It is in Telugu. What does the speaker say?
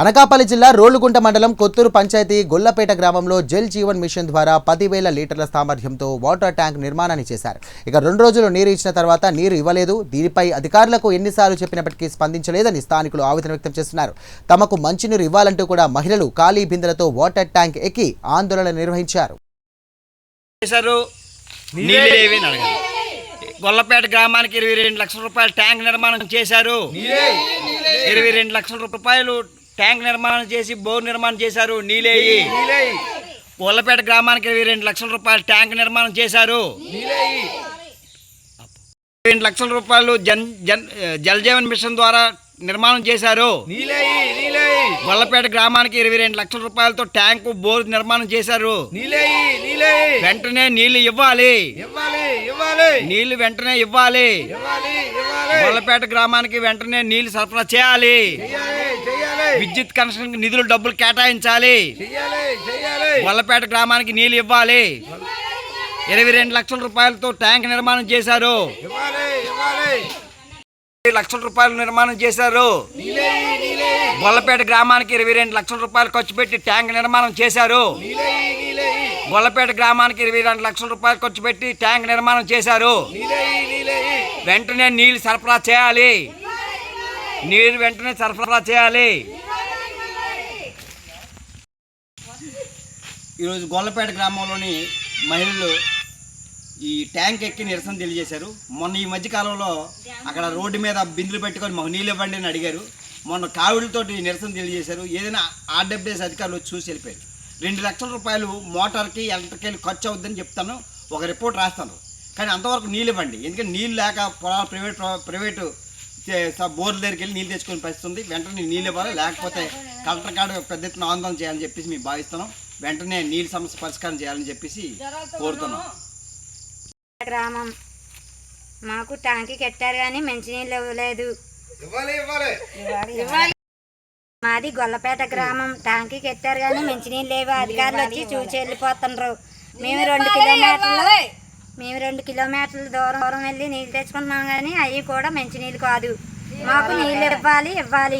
అనకాపల్లి జిల్లా రోలుగుంట మండలం కొత్తూరు పంచాయతీ గొల్లపేట గ్రామంలో జల్ జీవన్ మిషన్ ద్వారా పదివేల లీటర్ల సామర్థ్యంతో వాటర్ ట్యాంక్ నిర్మాణాన్ని చేశారు. ఇక రెండు రోజులు నీరు ఇచ్చిన తర్వాత నీరు ఇవ్వలేదు. దీనిపై అధికారులకు ఎన్నిసార్లు చెప్పినప్పటికీ స్పందించలేదని స్థానికులు ఆవేదన వ్యక్తం చేస్తున్నారు. తమకు మంచినీరు ఇవ్వాలంటూ కూడా మహిళలు ఖాళీ బిందెలతో వాటర్ ట్యాంక్ ఎక్కి ఆందోళన నిర్వహించారు. గొల్లపేట గ్రామానికి ఇరవై రెండు లక్షల రూపాయల ట్యాంక్ నిర్మాణం చేశారు. ఇరవై రెండు లక్షల రూపాయలు ట్యాంక్ నిర్మాణం చేసి బోర్ నిర్మాణం చేశారు నీలేయి. గొల్లపేట గ్రామానికి ఇరవై రెండు లక్షల రూపాయల ట్యాంక్ నిర్మాణం చేశారు. రెండు లక్షల రూపాయలు జన్ జన్ జల్ జీవన్ మిషన్ ద్వారా నిర్మాణం చేశారు. గొల్లపేట గ్రామానికి ఇరవై రెండు లక్షల రూపాయలతో ట్యాంకు బోర్ నిర్మాణం చేశారు. వెంటనే నీళ్ళు ఇవ్వాలి. నీళ్ళు వెంటనే ఇవ్వాలి. గొల్లపేట గ్రామానికి వెంటనే నీళ్ళు సరఫరా చేయాలి. విద్యుత్ కనెక్షన్ నిధులు డబ్బులు కేటాయించాలి. గొల్లపేట గ్రామానికి నీళ్ళు ఇవ్వాలి. ఇరవై రెండు లక్షల రూపాయలతో ట్యాంక్ నిర్మాణం చేశారు. లక్షల రూపాయలు నిర్మాణం చేశారు. గొల్లపేట గ్రామానికి ఇరవై రెండు లక్షల రూపాయలు ఖర్చు పెట్టి ట్యాంక్ నిర్మాణం చేశారు. గొల్లపేట గ్రామానికి ఇరవై రెండు లక్షల రూపాయలు ఖర్చు పెట్టి ట్యాంక్ నిర్మాణం చేశారు. వెంటనే నీళ్ళు సరఫరా చేయాలి. నీరు వెంటనే సరఫరా చేయాలి. ఈరోజు గొల్లపేట గ్రామంలోని మహిళలు ఈ ట్యాంక్ ఎక్కి నిరసన తెలియజేశారు. మొన్న ఈ మధ్యకాలంలో అక్కడ రోడ్డు మీద బిందులు పెట్టుకొని మాకు నీళ్ళు ఇవ్వండి అని అడిగారు. మొన్న కావిడితోటి నిరసన తెలియజేశారు. ఏదైనా ఆర్డబ్ల్యూఎస్ అధికారులు వచ్చి చూసి వెళ్ళిపోయారు. రెండు లక్షల రూపాయలు మోటార్కి ఎలక్ట్రికల్ ఖర్చు అవుద్దని చెప్తాను. ఒక రిపోర్ట్ రాస్తాను. కానీ అంతవరకు నీళ్ళు ఇవ్వండి. ఎందుకంటే నీళ్ళు లేక పొలాలు ప్రైవేట్ ప్రైవేటు బోర్ల దగ్గరికి వెళ్ళి నీళ్ళు తెచ్చుకొని పరిస్థితి ఉంది వెంటనే నీళ్ళు ఇవ్వాలి? లేకపోతే కలెక్టర్ కాడ పెద్ద ఎత్తున ఆందోళన చేయాలని చెప్పేసి మేము భావిస్తున్నాం. వెంటనే నీళ్ళ సమస్య పరిష్కారం చేయాలని చెప్పేసి కోరుతున్నాం. గ్రామం. మాకు ట్యాంకి కట్టారు కానీ మంచినీళ్ళు ఇవ్వలేదు. ఇవ్వాలి. మాది గొల్లపేట గ్రామం. ట్యాంకి కట్టారు కానీ మంచినీళ్ళు లేవు. అధికారులు వచ్చి చూసి వెళ్ళిపోతుండ్రు మేము రెండు కిలోమీటర్లు మేము రెండు కిలోమీటర్ల దూరం దూరం వెళ్ళి నీళ్ళు తెచ్చుకుంటున్నాం కానీ అవి కూడా మంచినీళ్ళు కాదు. మాకు నీళ్ళు ఇవ్వాలి ఇవ్వాలి.